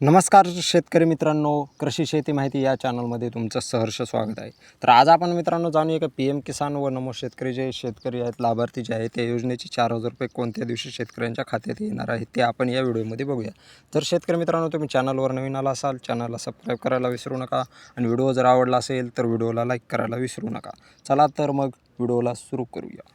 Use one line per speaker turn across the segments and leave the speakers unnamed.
नमस्कार शेतकरी मित्रांनो कृषी शेती माहिती या चॅनलमध्ये तुमचं सहर्ष स्वागत आहे. तर आज आपण मित्रांनो जाणूया का पी एम किसान व नमो शेतकरी जे शेतकरी आहेत लाभार्थी जे आहेत त्या योजनेची चार हजार रुपये कोणत्या दिवशी शेतकऱ्यांच्या खात्यात येणार आहेत ते आपण या व्हिडिओमध्ये बघूया. तर शेतकरी मित्रांनो तुम्ही चॅनलवर नवीन आला असाल चॅनलला सबस्क्राईब करायला विसरू नका आणि व्हिडिओ जर आवडला असेल तर व्हिडिओला लाईक करायला विसरू नका. चला तर मग व्हिडिओला सुरू करूया.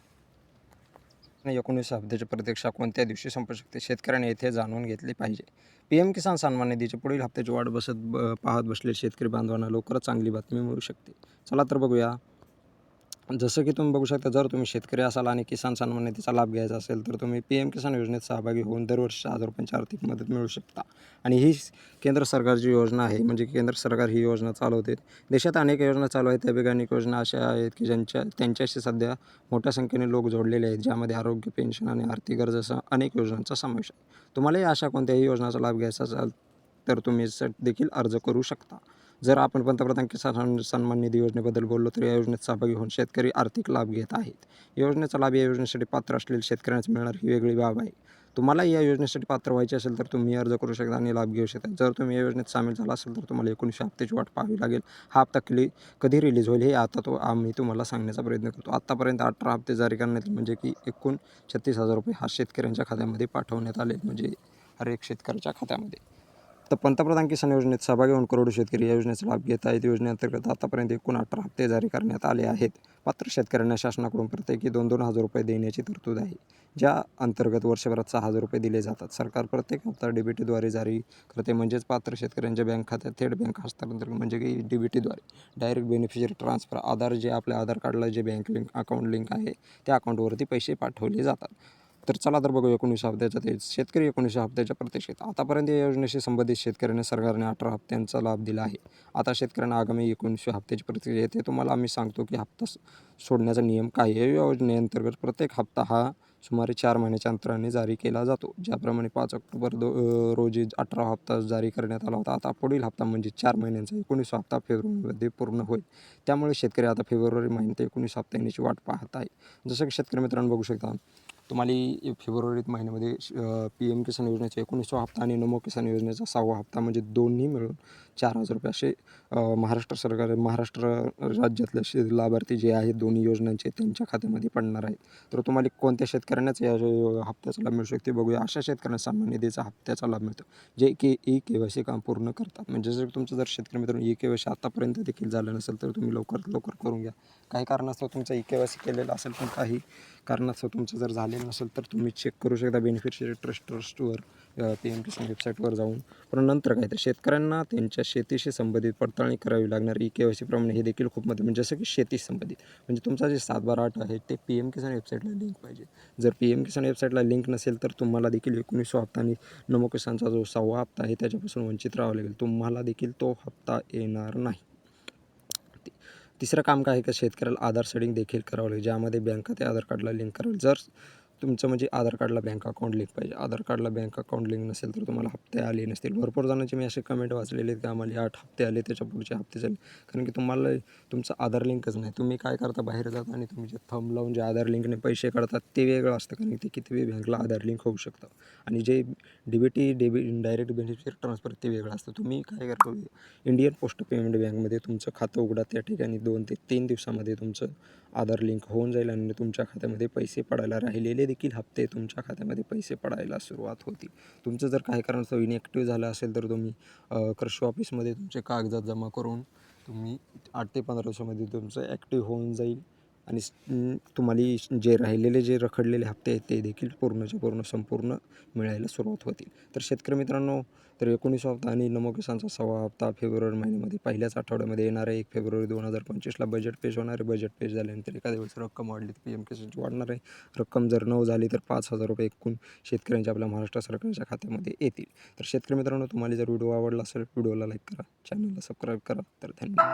एकोणीसशे एकोणीस हप्त्याची प्रतीक्षा कोणत्या दिवशी संपू शकते शेतकऱ्याने येथे जाणून घेतली पाहिजे. पी एम किसान सन्मान निधीची पुढील हप्त्याची वाट बसत ब पाहत बसलेले शेतकरी बांधवांना लवकरच चांगली बातमी मिळू शकते. चला तर बघूया. जसं की तुम्ही बघू शकता जर तुम्ही शेतकरी असाल आणि किसान सन्मान निधीचा लाभ घ्यायचा असेल तर तुम्ही पी एम किसान योजनेत सहभागी होऊन दरवर्षी हजार रुपयांची आर्थिक मदत मिळू शकता. आणि ही केंद्र सरकारची योजना आहे म्हणजे केंद्र सरकार ही योजना चालवते. देशात अनेक योजना चालू आहेत. त्यापैकी अनेक योजना अशा आहेत की ज्यांच्या त्यांच्याशी सध्या मोठ्या संख्येने लोक जोडलेले आहेत ज्यामध्ये आरोग्य पेन्शन आणि आर्थिक गरजेसह अनेक योजनांचा समावेश आहे. तुम्हालाही अशा कोणत्याही योजनाचा लाभ घ्यायचा असेल तर तुम्ही देखील अर्ज करू शकता. जर आपण पंतप्रधान किसान सन्मान निधी योजनेबद्दल बोललो तर या योजनेत सहभागी होऊन शेतकरी आर्थिक लाभ घेत आहेत. योजनेचा लाभ या योजनेसाठी पात्र असलेल्या शेतकऱ्यांना मिळणार ही वेगळी बाब आहे. तुम्हाला या योजनेसाठी पात्र व्हायचे असेल तर तुम्ही अर्ज करू शकता आणि लाभ घेऊ शकता. जर तुम्ही या योजनेत सामील झाला असेल तर तुम्हाला एकोणीसशे हप्त्याची वाट पाहावी लागेल. हा हप्ता क्लि कधी रिलीज होईल हे आता तो आम्ही तुम्हाला सांगण्याचा प्रयत्न करतो. आत्तापर्यंत अठरा हप्ते जारी करण्यात म्हणजे की एकूण छत्तीस हजार रुपये हा शेतकऱ्यांच्या खात्यामध्ये पाठवण्यात आले म्हणजे हर एक शेतकऱ्याच्या खात्यामध्ये. तर पंतप्रधान किसान योजनेत सहभागी होऊन करोडो शेतकरी या योजनेचा लाभ घेत आहेत. योजनेअंतर्गत आतापर्यंत एकूण अठरा हप्ते जारी करण्यात आले आहेत. पात्र शेतकऱ्यांना शासनाकडून प्रत्येकी दोन दोन हजार रुपये देण्याची तरतूद आहे ज्या अंतर्गत वर्षभरात सहा हजार रुपये दिले जातात. सरकार प्रत्येक हप्ता डीबीटीद्वारे जारी करते म्हणजेच पात्र शेतकऱ्यांच्या बँक खात्यात थेट बँक हस्तांतरण म्हणजे की डी बी टीद्वारे डायरेक्ट बेनिफिशियरी ट्रान्सफर आधार जे आपल्या आधार कार्डला जे बँक लिंक अकाउंट लिंक आहे त्या अकाउंटवरती पैसे पाठवले जातात. तर चला तर बघू एकोणीसशे हप्त्याच्या ते शेतकरी एकोणीसशे हप्त्याच्या प्रतीक्षेत. आतापर्यंत या योजनेशी संबंधित शेतकऱ्यांना सरकारने अठरा हप्त्यांचा लाभ दिला आहे. आता शेतकऱ्यांना आगामी एकोणीसशे हप्त्याची प्रतीक्षा येते तुम्हाला आम्ही सांगतो की हप्ता सोडण्याचा नियम काय आहे? या योजनेअंतर्गत प्रत्येक हप्ता हा सुमारे चार महिन्याच्या अंतराने जारी केला जातो. ज्याप्रमाणे पाच ऑक्टोबर दो रोजी अठरा हप्ता जारी करण्यात आला होता. आता पुढील हप्ता म्हणजे चार महिन्यांचा एकोणीस हप्ता फेब्रुवारीमध्ये पूर्ण होईल. त्यामुळे शेतकरी आता फेब्रुवारी महिन्यात एकोणीस हप्ता येण्याची वाट पाहत आहे. जसं की शेतकरी मित्रांनो बघू शकता तुम्हाला फेब्रुवारी महिन्यामध्ये पी एम किसान योजनेचा एकोणीसवा हप्ता आणि नमो किसान योजनेचा सहावा हप्ता म्हणजे दोन्ही मिळून चार हजार रुपये असे महाराष्ट्र सरकार महाराष्ट्र राज्यातले शे लाभार्थी जे आहेत दोन्ही योजनांचे त्यांच्या खात्यामध्ये पडणार आहेत. तर तुम्हाला कोणत्या शेतकऱ्यांनाच या हप्त्याचा लाभ मिळू शकते? बघूया. अशा शेतकऱ्यांना सन्मान निधीचा हप्त्याचा लाभ मिळतो जे की ई के वाय सी काम पूर्ण करतात. म्हणजे जर तुमचं जर शेतकरी मित्रांनो ई के वाय सी आतापर्यंत देखील झालं नसेल तर तुम्ही लवकरात लवकर करून घ्या. काही कारणास्तव तुमचं ई के वाय सी केलेलं असेल पण काही कारणास्तव तुमचं जर झालं झालेलं नसेल तर तुम्ही चेक करू शकता बेनिफिशरी ट्रस्ट ट्रस्टवर पी एम किसान वेबसाईटवर जाऊन. पण नंतर काय तर शेतकऱ्यांना त्यांच्या शेतीशी संबंधित पडताळणी करावी लागणार. ई के वाय सीप्रमाणे हे देखील खूप महत्त्व म्हणजे जसं की शेती संबंधित. म्हणजे तुमचा जे सात बारा आठ आहे ते पी एम किसान वेबसाईटला लिंक पाहिजे. जर पी एम किसान वेबसाईटला लिंक नसेल तर तुम्हाला देखील एकोणीसवा हप्ता आणि नमो किसानचा जो सहावा हप्ता आहे त्याच्यापासून वंचित राहावं लागेल. तुम्हाला देखील तो हप्ता येणार नाही. तिसरं काम काय आहे का? शेतकऱ्याला आधार सेडिंग देखील करावं लागेल. ज्यामध्ये बँक खाते आधार कार्डला लिंक करावं जर तुमचं म्हणजे आधार कार्डला बँक अकाउंट लिंक पाहिजे. आधार कार्डला बँक अकाउंट लिंक नसेल तर तुम्हाला हप्ते आले नसतील. भरपूर जणांचे मी असे कमेंट वाचलेले आहेत की आम्हाला आठ हप्ते आले त्याच्या पुढचे हप्ते झाले. कारण की तुम्हाला तुमचं आधार लिंकच नाही. तुम्ही काय करता बाहेर जाता आणि तुम्ही जे थंब लावून जे आधार लिंकने पैसे काढतात ते वेगळं असतं. कारण ते किती बँकला आधार लिंक होऊ शकतं. आणि जे डी टी डेबी डायरेक्ट बेनिफिट ट्रान्सफर ते वेगळं असतं. तुम्ही काय करता इंडियन पोस्ट पेमेंट बँकमध्ये तुमचं खातं उघडा त्या ठिकाणी दोन ते तीन दिवसामध्ये तुमचं आधार लिंक होऊन जाईल आणि तुमच्या खात्यामध्ये पैसे पडायला राहिलेले देखील हप्ते तुमच्या खात्यामध्ये पैसे पडायला सुरुवात होती. तुमचं जर काही कारणास्तव इनॅक्टिव्ह झालं असेल तर तुम्ही कृषी ऑफिसमध्ये तुमचे कागदात जमा करून तुम्ही आठ ते पंधरा दिवसामध्ये तुमचं ॲक्टिव्ह होऊन जाईल. आणि तुम्हाला जे राहिलेले जे रखडलेले हप्ते आहेत ते देखील पूर्णच्या पूर्ण संपूर्ण मिळायला सुरुवात होतील. तर शेतकरी मित्रांनो तर एकोणीस हप्ता आणि नमो किसानचा सव्वा हप्ता फेब्रुवारी महिन्यामध्ये पहिल्याच आठवड्यामध्ये येणार आहे. एक फेब्रुवारी दोन हजार पंचवीसला बजेट पेज होणार आहे. बजेट पेज झाल्यानंतर एखाद्या वेळेस रक्कम वाढली तर पी एम किसानची वाढणार आहे. रक्कम जर नऊ झाली तर पाच हजार रुपये एकूण शेतकऱ्यांच्या आपल्या महाराष्ट्र सरकारच्या खात्यामध्ये येतील. तर शेतकरी मित्रांनो तुम्हाला जर व्हिडिओ आवडला असेल व्हिडिओला लाईक करा. चॅनलला सबस्क्राईब करा. तर धन्यवाद.